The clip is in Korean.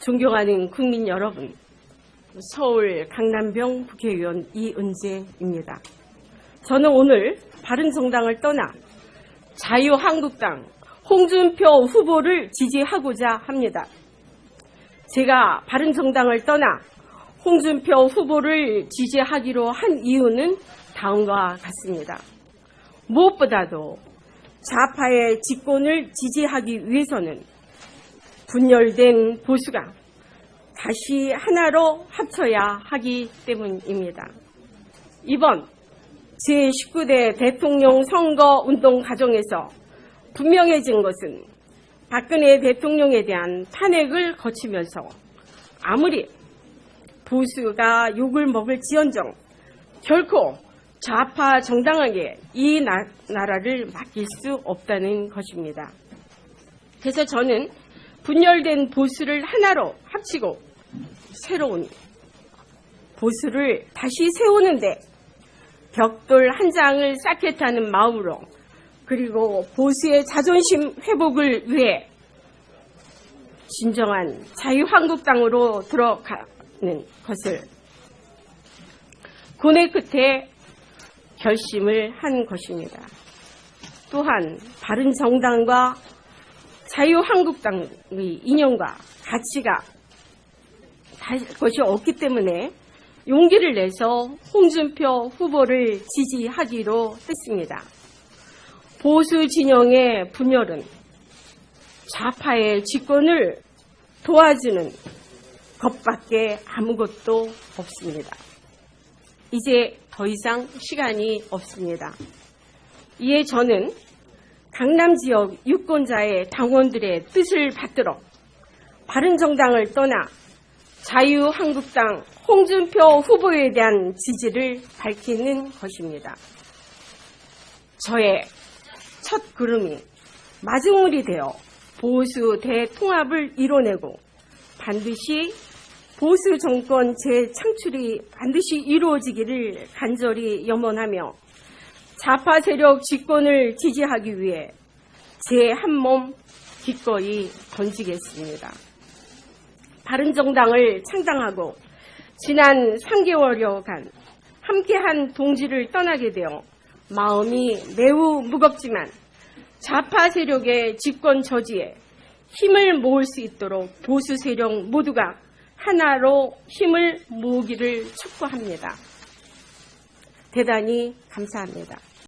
존경하는 국민 여러분, 서울 강남병 국회의원 이은재입니다. 저는 오늘 바른정당을 떠나 자유한국당 홍준표 후보를 지지하고자 합니다. 제가 바른정당을 떠나 홍준표 후보를 지지하기로 한 이유는 다음과 같습니다. 무엇보다도 좌파의 집권을 지지하기 위해서는 분열된 보수가 다시 하나로 합쳐야 하기 때문입니다. 이번 제19대 대통령 선거 운동 과정에서 분명해진 것은 박근혜 대통령에 대한 탄핵을 거치면서 아무리 보수가 욕을 먹을 지언정 결코 좌파 정당하게 이 나, 나라를 맡길 수 없다는 것입니다. 그래서 저는 분열된 보수를 하나로 합치고 새로운 보수를 다시 세우는데 벽돌 한 장을 쌓겠다는 마음으로 그리고 보수의 자존심 회복을 위해 진정한 자유한국당으로 들어가는 것을 고뇌 끝에 결심을 한 것입니다. 또한 바른정당과 자유한국당의 인연과 가치가 것이 없기 때문에 용기를 내서 홍준표 후보를 지지하기로 했습니다. 보수 진영의 분열은 좌파의 집권을 도와주는 것밖에 아무것도 없습니다. 이제 더 이상 시간이 없습니다. 이에 저는 강남 지역 유권자의 당원들의 뜻을 받들어 바른정당을 떠나 자유한국당 홍준표 후보에 대한 지지를 밝히는 것입니다. 저의 첫 걸음이 마중물이 되어 보수 대통합을 이뤄내고 반드시 보수 정권 재창출이 반드시 이루어지기를 간절히 염원하며 좌파 세력 집권을 지지하기 위해 제 한 몸 기꺼이 던지겠습니다. 바른정당을 창당하고 지난 3개월여간 함께한 동지를 떠나게 되어 마음이 매우 무겁지만 좌파 세력의 집권 저지에 힘을 모을 수 있도록 보수 세력 모두가 하나로 힘을 모으기를 촉구합니다. 대단히 감사합니다.